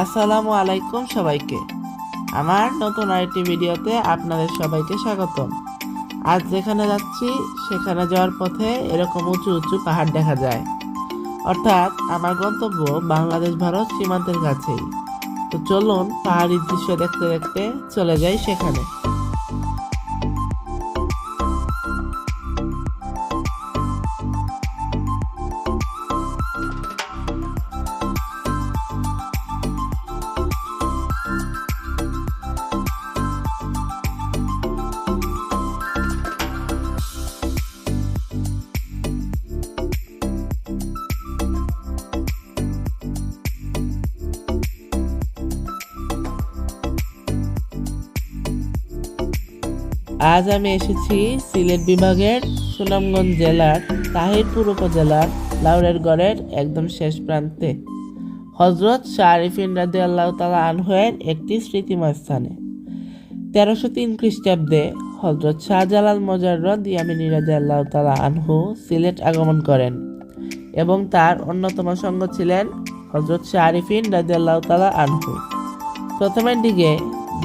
আসসালামু আলাইকুম সবাইকে। আমার নতুন আরেকটি ভিডিওতে আপনাদের সবাইকে স্বাগতম। আজ যেখানে যাচ্ছি, সেখানে যাওয়ার পথে এরকম উঁচু উঁচু পাহাড় দেখা যায়। অর্থাৎ আমার গন্তব্য বাংলাদেশ ভারত সীমান্তের কাছেই। তো চলুন পাহাড়ির দৃশ্য দেখতে দেখতে চলে যাই সেখানে। আজ আমি এসেছি সিলেট বিভাগের সুনামগঞ্জ জেলার তাহিরপুর উপজেলার লাউরের গড়ের একদম শেষ প্রান্তে। হজরত শারিফিন রাজি আল্লাহ তালা আনহের একটি স্মৃতিময় স্থানে। তেরোশো তিন খ্রিস্টাব্দে হজরত শাহজালাল মজাররদ ইয়ামিনী রাজি আল্লাহ তালা আনহু সিলেট আগমন করেন এবং তার অন্যতম সঙ্গ ছিলেন হজরত শারিফিন রাজি আল্লাহ তালা আনহু। প্রথমের দিকে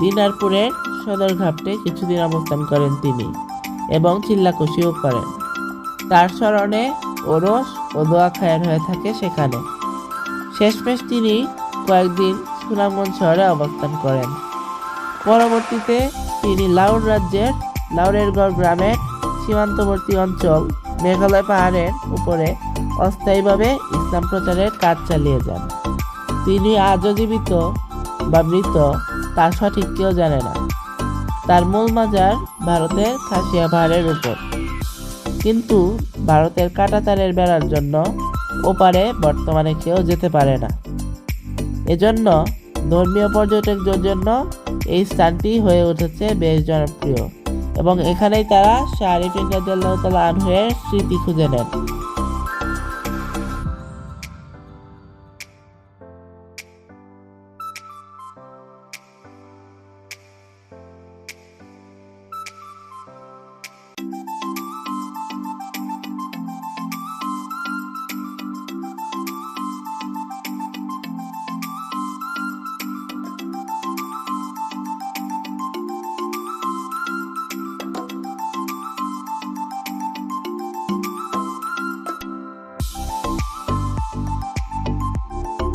দিনারপুরের সদরঘাটে কিছুদিন অবস্থান করেন তিনি এবং চিল্লাকুশিও করেন। তার স্মরণে ওরস ও দোয়া খায়ের হয়ে থাকে সেখানে। শেষমেশ তিনি কয়েকদিন সুনামগঞ্জ শহরে অবস্থান করেন। পরবর্তীতে তিনি লাউর রাজ্যের লাউরেরগড় গ্রামের সীমান্তবর্তী অঞ্চল মেঘালয় পাহাড়ের উপরে অস্থায়ীভাবে ইসলাম প্রচারের কাজ চালিয়ে যান। তিনি আজও জীবিত বা মৃত তা সঠিক কেউ জানে না। তার মূল মাজার ভারতের খাসিয়া পাহাড়ের উপর। কিন্তু ভারতের কাটাতারের বেড়ার জন্য ওপারে বর্তমানে কেউ যেতে পারে না। এজন্য ধর্মীয় পর্যটকদের জন্য এই স্থানটি হয়ে উঠেছে বেশ জনপ্রিয় এবং এখানেই তারা রাদিয়াল্লাহু তাআলা স্মৃতি খুঁজে নেন।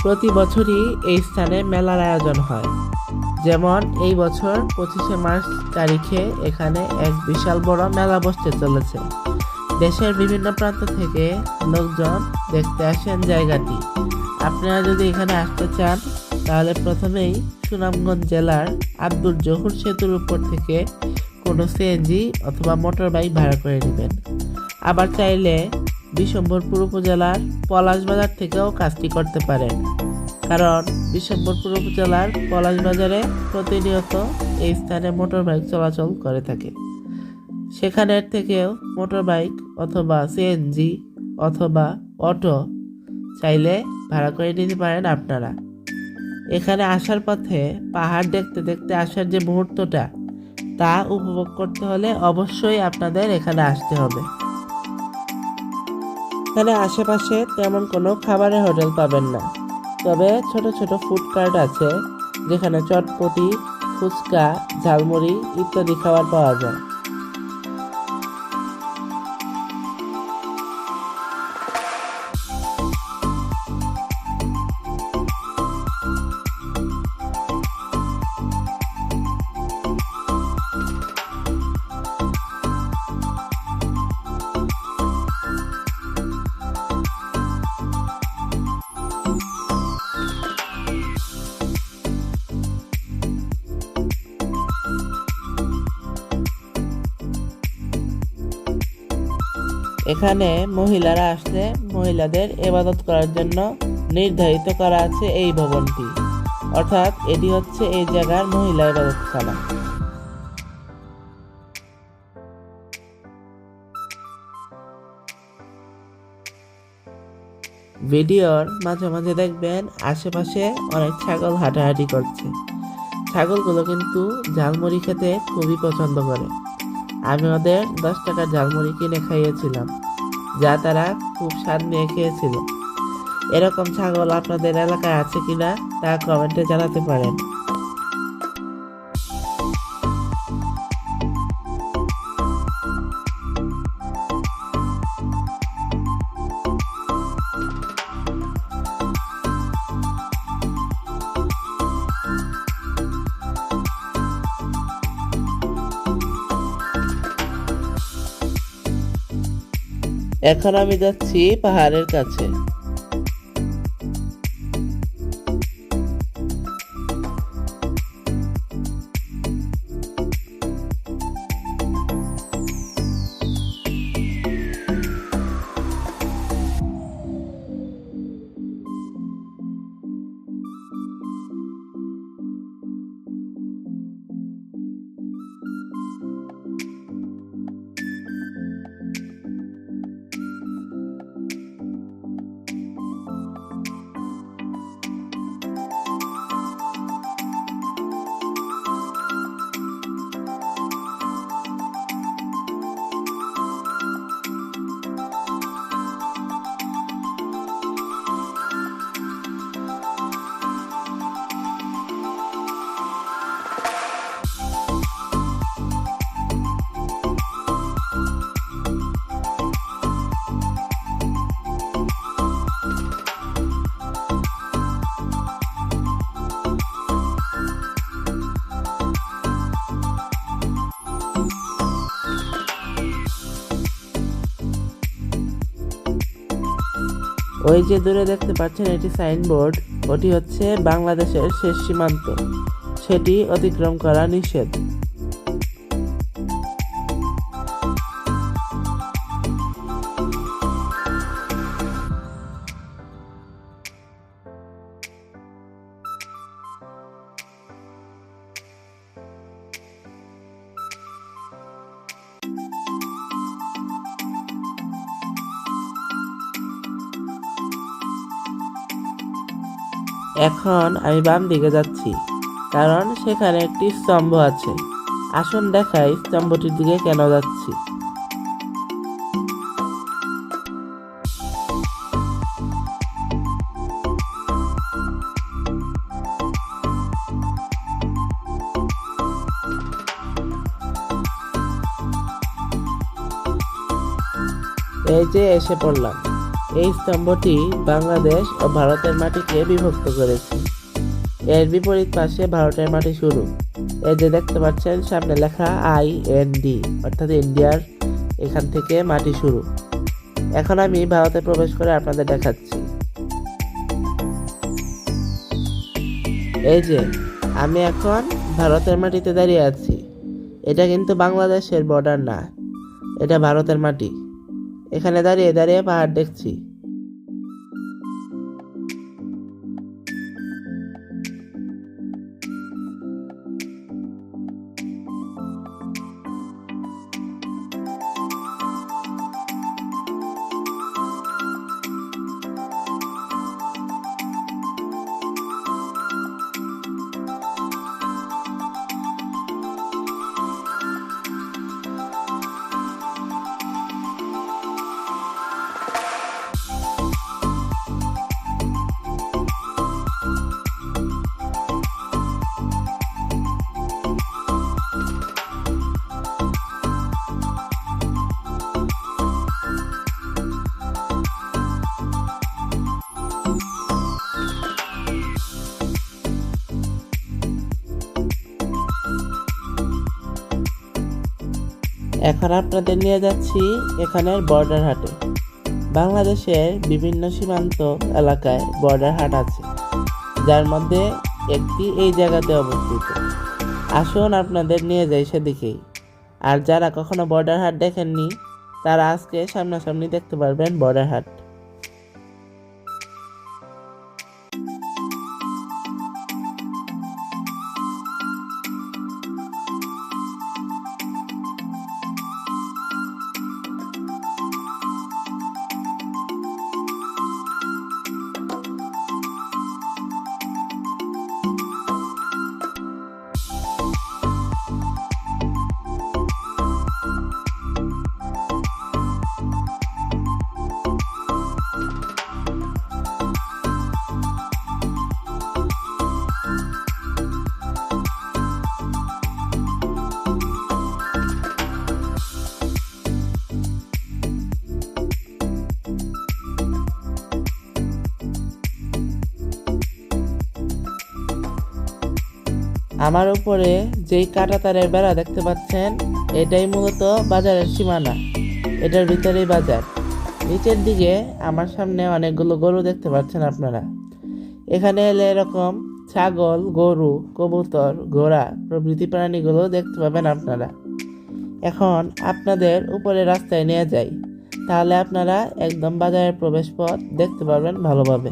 প্রতি বছরই এই স্থানে মেলার আয়োজন হয়। যেমন, এই বছর পঁচিশে মার্চ তারিখে এখানে এক বিশাল বড় মেলা বসতে চলেছে। দেশের বিভিন্ন প্রান্ত থেকে লোকজন দেখতে আসেন জায়গাটি। আপনারা যদি এখানে আসতে চান, তাহলে প্রথমেই সুনামগঞ্জ জেলার আব্দুল জহুর সেতুর উপর থেকে কোনো সিএনজি অথবা মোটর বাইক ভাড়া করে নেবেন। আবার চাইলে বিশম্বরপুর উপজেলার পলাশবাজার থেকেও কাজটি করতে পারেন। কারণ বিশম্বরপুর উপজেলার পলাশবাজারে প্রতিনিয়ত এই স্থানে মোটর বাইক চলাচল করে থাকে। সেখানের থেকেও মোটর বাইক অথবা সিএনজি অথবা অটো চাইলে ভাড়া করে নিতে পারেন আপনারা। এখানে আসার পথে পাহাড় দেখতে দেখতে আসার যে মুহূর্তটা, তা উপভোগ করতে হলে অবশ্যই আপনাদের এখানে আসতে হবে। এখানে আশেপাশে তেমন কোনো খাবারের হোটেল পাবেন না। তবে ছোট ছোট ফুড কার্ট আছে, যেখানে চটপটি, ফুচকা, ঝালমুড়ি ইত্যাদি খাবার পাওয়া যায়। এখানে মহিলারা আসলে মহিলাদের এবাদত করার জন্য নির্ধারিত করা আছে এই ভবনটি। অর্থাৎ এটি হচ্ছে এই জায়গার মহিলা এবাদতখানা ভিডিওর মাঝে মাঝে দেখবেন আশেপাশে অনেক ছাগল হাঁটাহাঁটি করছে। ছাগলগুলো কিন্তু ঝালমুড়ি খেতে খুবই পছন্দ করে। আমি ওদের দশ টাকার ঝালমুড়ি কিনে খাইয়েছিলাম। যা তারা খুব স্বাদ নিয়ে খেয়েছিল। এরকম ছাগল আপনাদের এলাকায় আছে কিনা তা কমেন্টে জানাতে পারেন। এখন আমি যাচ্ছি পাহাড়ের কাছে। ওই যে দূরে দেখতে পাচ্ছেন, এটি সাইনবোর্ড। ওটি হচ্ছে বাংলাদেশের শেষ সীমান্ত। সেটি অতিক্রম করা নিষেধ। এখন আমি বাম দিকে যাচ্ছি, কারণ সেখানে একটি স্তম্ভ আছে। আসুন দেখাই স্তম্ভটির দিকে কেন যাচ্ছি। এই যে এসে পড়লাম। এই স্তম্ভটি বাংলাদেশ ও ভারতের মাটিকে বিভক্ত করেছে। এর বিপরীত পাশে ভারতের মাটি শুরু। এই যে দেখতে পাচ্ছেন, সামনে লেখা আই এন ডি, অর্থাৎ ইন্ডিয়ার এখান থেকে মাটি শুরু। এখন আমি ভারতে প্রবেশ করে আপনাদের দেখাচ্ছি। এই যে, আমি এখন ভারতের মাটিতে দাঁড়িয়ে আছি। এটা কিন্তু বাংলাদেশের বর্ডার না। এটা ভারতের মাটি। এখানে দাঁড়িয়ে দাঁড়িয়ে পাহাড় দেখছি। এখন আপনাদের নিয়ে যাচ্ছি এখানের বর্ডার হাটে। বাংলাদেশের বিভিন্ন সীমান্ত এলাকায় বর্ডার হাট আছে, যার মধ্যে একটি এই জায়গাতে অবস্থিত। আসুন আপনাদের নিয়ে যাই সেদিকেই। আর যারা কখনো বর্ডার হাট দেখেননি, তারা আজকে সামনাসামনি দেখতে পারবেন বর্ডার হাট। আমার উপরে যেই কাটা তারের বেড়া দেখতে পাচ্ছেন, এটাই মূলত বাজারের সীমানা। এটার ভিতরেই বাজার। নিচের দিকে আমার সামনে অনেকগুলো গরু দেখতে পাচ্ছেন আপনারা। এখানে এলে এরকম ছাগল, গরু, কবুতর, ঘোড়া প্রভৃতি প্রাণীগুলো দেখতে পাবেন আপনারা। এখন আপনাদের উপরে রাস্তায় নিয়ে যাই। তাহলে আপনারা একদম বাজারের প্রবেশ পথ দেখতে পারবেন ভালোভাবে।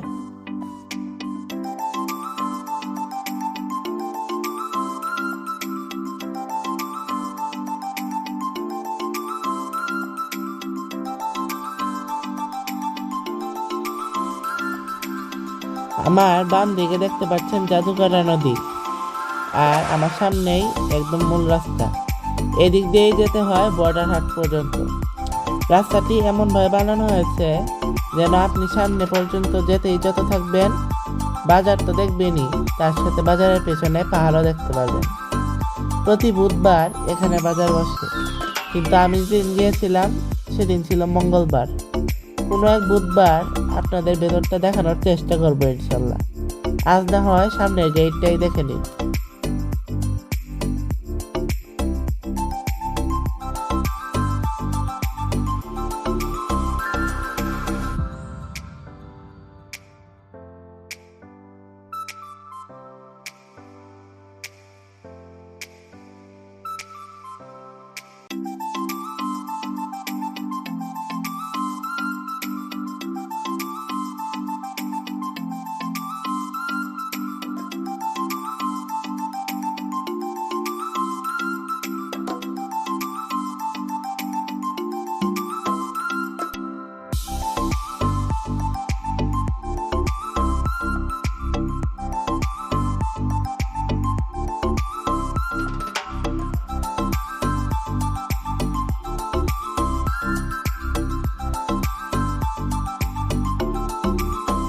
আমার বাম দিকে দেখতে পাচ্ছেন জাদুকরা নদী। আর আমার সামনেই একদম মূল রাস্তা। এদিক দিয়েই যেতে হয় বর্ডার হাট পর্যন্ত। রাস্তাটি এমনভাবে বানানো হয়েছে যেন আপনি সামনে পর্যন্ত যেতেই যত থাকবেন, বাজার তো দেখবেনই, তার সাথে বাজারের পেছনে পাহাড়ও দেখতে পাবেন প্রতি বুধবার এখানে বাজার বসে। কিন্তু আমি যেদিন গিয়েছিলাম, সেদিন ছিল মঙ্গলবার। কোনো এক বুধবার আপনাদের ভেতরটা দেখানোর চেষ্টা করব ইনশাল্লাহ। আজ না হয় সামনের গেটটাই দেখে নিন।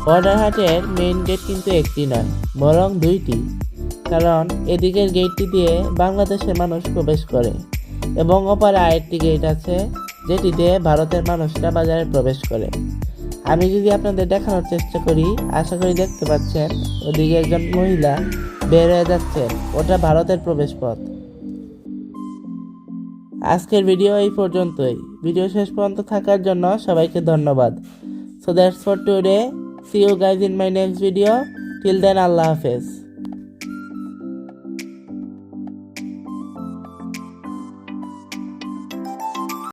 বর্ডার হাটের মেইন গেট কিন্তু একটি নয় বরং দুইটি। কারণ এদিকের গেটটি দিয়ে বাংলাদেশের মানুষ প্রবেশ করে, এবং ওপারে আরেকটি গেট আছে, যেটি দিয়ে ভারতের মানুষরা বাজারে প্রবেশ করে। আমি যদি আপনাদের দেখানোর চেষ্টা করি, আশা করি দেখতে পাচ্ছেন, ওদিকে একজন মহিলা বের হয়ে যাচ্ছে, ওটা ভারতের প্রবেশ পথ আজকের ভিডিও এই পর্যন্তই। ভিডিও শেষ পর্যন্ত থাকার জন্য সবাইকে ধন্যবাদ। So that's for today See you guys in my next video. Till then, Allah Hafiz.